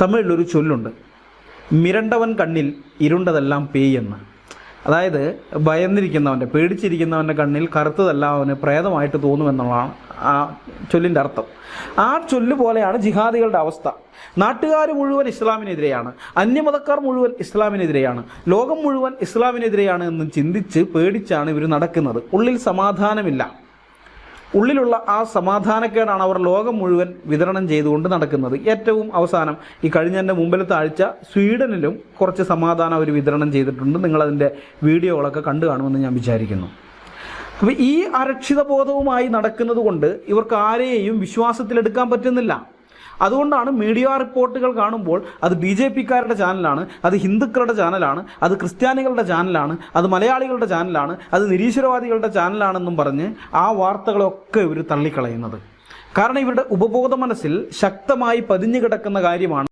തമിഴിലൊരു ചൊല്ലുണ്ട്. മിരണ്ടവൻ കണ്ണിൽ ഇരുണ്ടതെല്ലാം പേയെന്ന് അതായത് ഭയന്നിരിക്കുന്നവന്റെ പേടിച്ചിരിക്കുന്നവന്റെ കണ്ണിൽ കറുത്തതെല്ലാം അവന് പ്രേതമായിട്ട് തോന്നുമെന്നുള്ളതാണ് ആ ചൊല്ലിന്റെ അർത്ഥം. ആ ചൊല്ല് പോലെയാണ് ജിഹാദികളുടെ അവസ്ഥ. നാട്ടുകാർ മുഴുവൻ ഇസ്ലാമിനെതിരെയാണ്. അന്യമതക്കാർ മുഴുവൻ ഇസ്ലാമിനെതിരെയാണ്. ലോകം മുഴുവൻ ഇസ്ലാമിനെതിരെയാണ് എന്ന് ചിന്തിച്ച് പേടിച്ചാണ് ഇവർ നടക്കുന്നത്. ഉള്ളിൽ സമാധാനമില്ല. ഉള്ളിലുള്ള ആ സമാധാനക്കേടാണ് അവർ ലോകം മുഴുവൻ വിതരണം ചെയ്തുകൊണ്ട് നടക്കുന്നത്. ഏറ്റവും അവസാനം ഈ കഴിഞ്ഞ കഴിഞ്ഞതിന്റെ മുമ്പിലത്തെ ആഴ്ച സ്വീഡനിലും കുറച്ച് സമാധാനം അവർ വിതരണം ചെയ്തിട്ടുണ്ട്. നിങ്ങളതിന്റെ വീഡിയോകളൊക്കെ കണ്ടു കാണുമെന്ന് ഞാൻ വിചാരിക്കുന്നു. അപ്പോൾ ഈ അരക്ഷിത ബോധവുമായി നടക്കുന്നത് കൊണ്ട് ഇവർക്ക് ആരെയും വിശ്വാസത്തിലെടുക്കാൻ പറ്റുന്നില്ല. അതുകൊണ്ടാണ് മീഡിയ റിപ്പോർട്ടുകൾ കാണുമ്പോൾ അത് ബി ജെ പിക്കാരുടെ ചാനലാണ് അത് ഹിന്ദുക്കളുടെ ചാനലാണ് അത് ക്രിസ്ത്യാനികളുടെ ചാനലാണ് അത് മലയാളികളുടെ ചാനലാണ് അത് നിരീശ്വരവാദികളുടെ ചാനലാണെന്നും പറഞ്ഞ് ആ വാർത്തകളൊക്കെ ഇവർ തള്ളിക്കളയുന്നത്. കാരണം ഇവരുടെ ഉപബോധ മനസ്സിൽ ശക്തമായി പതിഞ്ഞു കിടക്കുന്ന കാര്യമാണ്